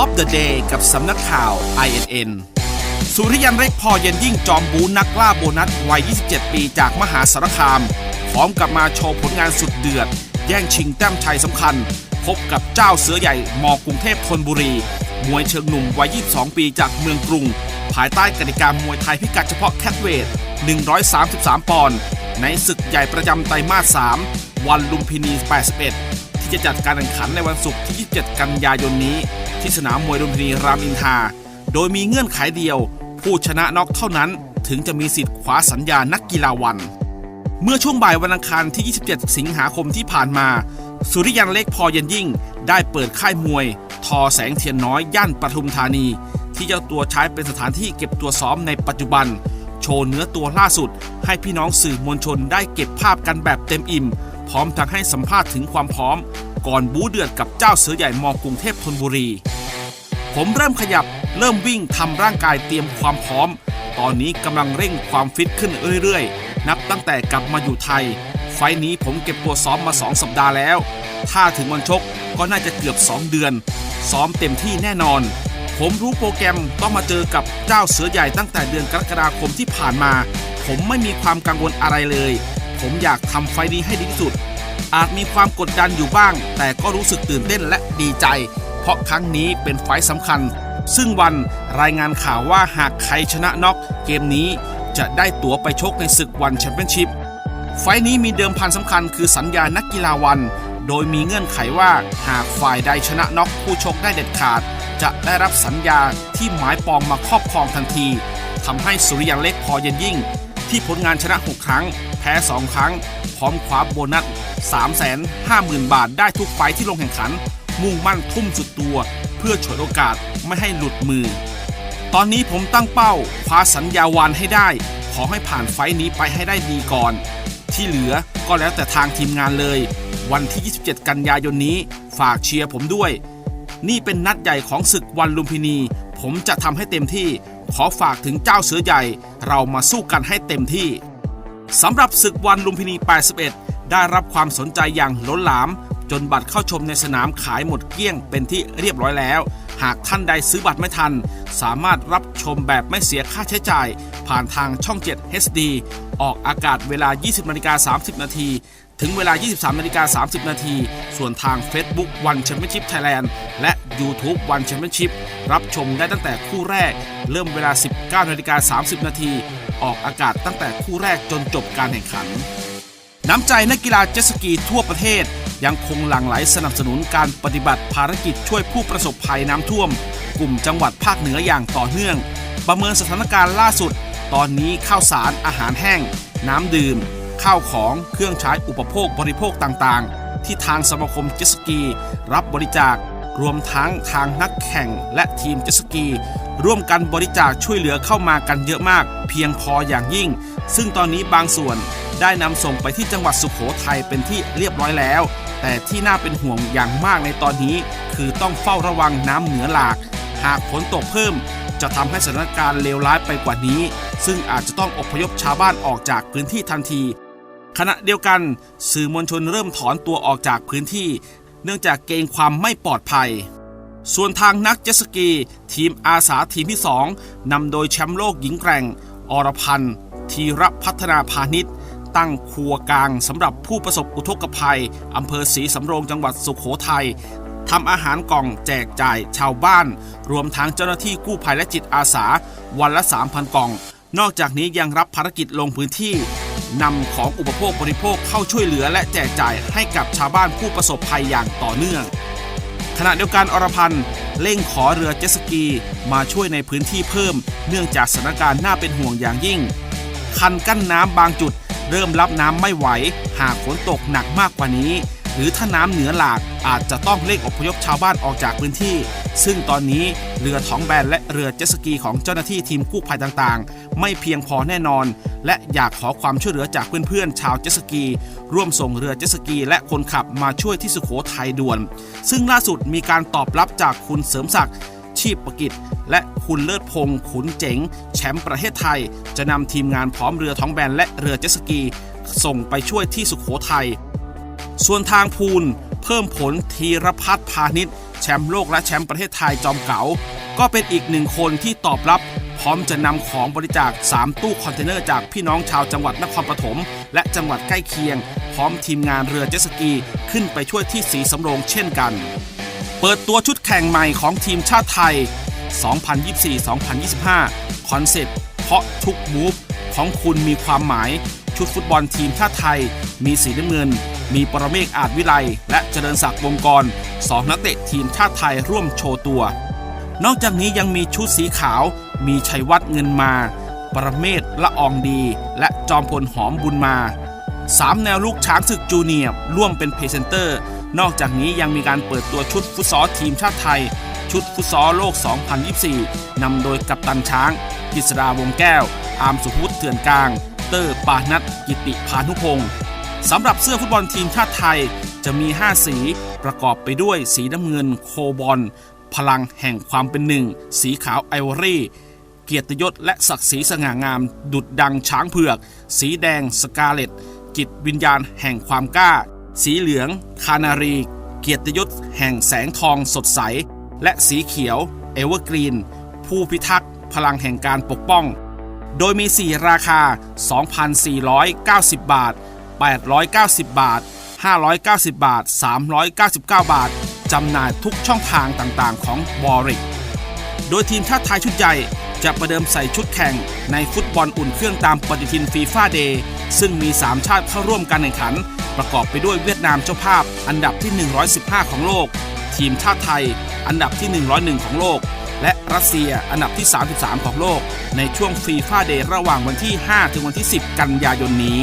of the Day กับสำนักข่าว INN สุริยันเล็กพอเย็นยิ่งจอมบูนักล่าโบนัสวัย 27 ปีจากมหาสารคาม พร้อมกับมาโชว์ผลงานสุดเดือด แย่งชิงแต้มชัยสำคัญ พบกับเจ้าเสือใหญ่มอกรุงเทพธนบุรี มวยเชิงหนุ่มวัย 22 ปีจากเมืองกรุง ภายใต้กติกามวยไทยพิกัดเฉพาะแคทเวท 133 ปอนด์ในศึกใหญ่ประจำไตรมาส 3 วันลุมพินี 81 ที่จะจัดการแข่งขันในวันศุกร์ที่ 27 กันยายนนี้ ที่สนามมวยลุมพินีรามอินทา โดยมีเงื่อนไขเดียว ผู้ชนะน็อกเท่านั้น ถึงจะมีสิทธิ์คว้าสัญญานักกีฬาวัน เมื่อช่วงบ่ายวันอังคารที่ 27 สิงหาคมที่ผ่านมา สุริยันเล็กพอเย็นยิ่ง ได้เปิดค่ายมวย ทอแสงเทียนน้อยย่านปทุมธานี ที่เจ้าตัวใช้เป็นสถานที่เก็บตัวซ้อมในปัจจุบัน โชว์เนื้อตัวล่าสุด ให้พี่น้องสื่อมวลชนได้เก็บภาพกันแบบเต็มอิ่ม พร้อมทั้งให้สัมภาษณ์ถึงความพร้อม ก่อนบู๊เดือดกับเจ้าเสือใหญ่มอกรุงเทพธนบุรี ผมเริ่มขยับเริ่มวิ่งทำร่างกายเตรียมความพร้อม ตอนนี้กำลังเร่งความฟิตขึ้นเรื่อยๆ นับตั้งแต่กลับมาอยู่ไทย ไฟนี้ผมเก็บตัวซ้อมมา 2 สัปดาห์แล้ว ถ้าถึงวันชกก็น่าจะเกือบ 2 เดือน ซ้อมเต็มที่แน่นอน ผมรู้โปรแกรมต้องมาเจอกับเจ้าเสือใหญ่ตั้งแต่เดือนกรกฎาคมที่ผ่านมา ผมไม่มีความกังวลอะไรเลย ผมอยากทำไฟนี้ให้ดีที่สุด อาจมีความกดดันอยู่บ้าง แต่ก็รู้สึกตื่นเต้นและดีใจ เพราะครั้งนี้เป็นไฟต์สำคัญ ซึ่งวันรายงานข่าวว่าหากใครชนะน็อกเกมนี้จะได้ตั๋วไปชกในศึกวันแชมเปี้ยนชิพไฟต์นี้มีเดิมพันสำคัญคือสัญญานักกีฬาวัน โดยมีเงื่อนไขว่าหากฝ่ายใดชนะน็อกผู้ชกได้เด็ดขาด จะได้รับสัญญาที่หมายปองมาครอบครองทันทีทำให้สุริยันเล็กพอเย็นยิ่ง ที่ผลงานชนะ 6 ครั้ง พ้ 2 ครั้ง พร้อมคว้าโบนัส 350,000 บาทได้ทุกไฟที่ลงแข่งขัน มุ่งมั่นทุ่มสุดตัว เพื่อฉวยโอกาสไม่ให้หลุดมือ ตอนนี้ผมตั้งเป้าคว้าสัญญาวันให้ได้ ขอให้ผ่านไฟนี้ไปให้ได้ดีก่อน ที่เหลือก็แล้วแต่ทางทีมงานเลย วันที่ 27 กันยายนนี้ ฝากเชียร์ผมด้วย นี่เป็นนัดใหญ่ของศึกวันลุมพินี ผมจะทำให้เต็มที่ขอฝากถึงเจ้าเสือใหญ่ เรามาสู้กันให้เต็มที่ สำหรับศึกวันลุมพินี 81 ได้รับความสนใจอย่างล้นหลาม จนบัตรเข้าชมในสนามขายหมดเกลี้ยงเป็นที่เรียบร้อยแล้ว หากท่านใดซื้อบัตรไม่ทัน สามารถรับชมแบบไม่เสียค่าใช้จ่าย ผ่านทางช่อง 7 HD ออกอากาศเวลา 20นาฬิกา30 นาที ถึงเวลา 23นาฬิกา30 นาที ส่วนทาง Facebook One Championship Thailand และ YouTube One Championship รับชมได้ตั้งแต่คู่แรก เริ่มเวลา 19นาฬิกา30 นาที ออกอากาศตั้งแต่คู่แรกจนจบการแข่งขัน น้ำใจนักกีฬาเจ็ตสกีทั่วประเทศ ยังคงหลั่งไหลสนับสนุนการปฏิบัติภารกิจช่วยผู้ประสบภัยน้ำท่วม กลุ่มจังหวัดภาคเหนืออย่างต่อเนื่อง ประเมินสถานการณ์ล่าสุด ตอนนี้ข้าวสารอาหารแห้ง น้ำดื่ม ข้าวของเครื่องใช้อุปโภคบริโภคต่างๆ ที่ทางสมาคมเจสกี รับบริจาค รวมทั้งทางนักแข่งและทีมเจสกี ร่วมกันบริจาคช่วยเหลือเข้ามากันเยอะมาก เพียงพออย่างยิ่ง ซึ่งตอนนี้บางส่วนได้นำส่งไปที่จังหวัดสุขโขทัยเป็นที่เรียบร้อยแล้ว แต่ที่น่าเป็นห่วงอย่างมากในตอนนี้ คือต้องเฝ้าระวังน้ำเหนือหลาก หากฝนตกเพิ่มจะทำให้สถานการณ์เลวร้ายไปกว่านี้ ซึ่งอาจจะต้องอพยพชาวบ้านออกจากพื้นที่ทันที ขณะเดียวกันสื่อมวลชนเริ่มถอนตัวออกจากพื้นที่ เนื่องจากเกรงความไม่ปลอดภัย ส่วนทางนักเจ็ตสกี ทีมอาสาทีมที่ 2นำโดยแชมป์โลกหญิงแกร่ง อรพันธ์ธีรพัฒนาพาณิชย์ตั้งครัวกลางสำหรับผู้ประสบอุทกภัยอำเภอศรีสำโรงจังหวัดสุขโขทัยทำอาหารกล่องแจกจ่ายชาวบ้าน รวมทั้งเจ้าหน้าที่กู้ภัยและจิตอาสา วันละ 3,000 กล่อง นอกจากนี้ยังรับภารกิจลงพื้นที่ นำของอุปโภคบริโภคเข้าช่วยเหลือและแจกจ่ายให้กับชาวบ้านผู้ประสบภัยอย่างต่อเนื่อง ขณะเดียวกันอรพันธ์เร่งขอเรือเจ็ตสกี มาช่วยในพื้นที่เพิ่ม เนื่องจากสถานการณ์น่าเป็นห่วงอย่างยิ่ง คันกั้นน้ำบางจุด เริ่มรับน้ำไม่ไหว หากฝนตกหนักมากกว่านี้ หรือถ้าน้ำเหนือหลากอาจจะต้องเร่งอพยพชาวบ้านออกจากพื้นที่ ซึ่งตอนนี้เรือท้องแบนและเรือเจ็ตสกีของเจ้าหน้าที่ทีมกู้ภัยต่างๆ ไม่เพียงพอแน่นอน และอยากขอความช่วยเหลือจากเพื่อนๆ ชาวเจ็ตสกี ร่วมส่งเรือเจ็ตสกี และคนขับมาช่วยที่สุโขทัยด่วน ซึ่งล่าสุดมีการตอบรับจากคุณเสริมศักดิ์ชีพประกิจ และคุณเลิศพงศ์ขุนเจ๋ง แชมป์ประเทศไทย จะนำทีมงานพร้อมเรือท้องแบนและเรือเจ็ตสกี ส่งไปช่วยที่สุโขทัยส่วนทางพูลเพิ่มผลธีรพัฒน์พาณิชย์แชมป์โลกและแชมป์ประเทศไทยจอมเก๋า ก็เป็นอีกหนึ่งคนที่ตอบรับ พร้อมจะนำของบริจาค 3 ตู้คอนเทนเนอร์จากพี่น้องชาวจังหวัดนครปฐมและจังหวัดใกล้เคียง พร้อมทีมงานเรือเจสกีขึ้นไปช่วยที่สีสำโรงเช่นกัน เปิดตัวชุดแข่งใหม่ของทีมชาติไทย 2024-2025 คอนเซปต์เพราะทุกมูฟของคุณมีความหมาย ชุดฟุตบอลทีมชาติไทย มีสีน้ำเงิน มีปรเมศอาจวิไลและเจริญศักดิ์วงกรสองนักเตะทีมชาติไทยร่วมโชว์ตัว นอกจากนี้ยังมีชุดสีขาว มีชัยวัฒน์เงินมา ปรเมศละอองดี และจอมพลหอมบุญมาสามแนวลูกช้างศึกจูเนียร์ร่วมเป็นพรีเซนเตอร์ นอกจากนี้ยังมีการเปิดตัวชุดฟุตซอลทีมชาติไทย ชุดฟุตซอลโลก 2024 นำโดยกัปตันช้างกิษดาวงแก้ว อาร์มสุพุทธเถื่อนกลาง เตอร์ปานัทกิติพานุพงศ์สำหรับเสื้อฟุตบอลทีมชาติไทยจะมี 5 สีประกอบไปด้วยสีน้ำเงินโคบอล พลังแห่งความเป็นหนึ่ง สีขาวไอวอรี่ เกียรติยศและศักดิ์ศรีสง่างาม ดุดดังช้างเผือก สีแดงสกาเลตจิตวิญญาณแห่งความกล้า สีเหลือง คานารี เกียรติยศแห่งแสงทองสดใส และสีเขียว เอเวอร์กรีน ผู้พิทักษ์ พลังแห่งการปกป้อง โดยมี 4 ราคา 2,490 บาท 890 บาท 590 บาท 399 บาท จำหน่ายทุกช่องทางต่างๆ ของบอริก โดยทีมชาติไทยชุดใหญ่จะประเดิมใส่ชุดแข่งในฟุตบอลอุ่นเครื่องตามปฏิทินฟีฟ่าเดย์ซึ่งมี 3 ชาติเข้าร่วมการแข่งขัน ประกอบไปด้วยเวียดนามเจ้าภาพอันดับที่ 115 ของโลก ทีมชาติไทย อันดับที่ 101 ของโลก และรัสเซียอันดับที่ 33 ของโลก ในช่วงฟีฟ่าเดย์ระหว่างวันที่ 5 ถึงวันที่ 10 กันยายนนี้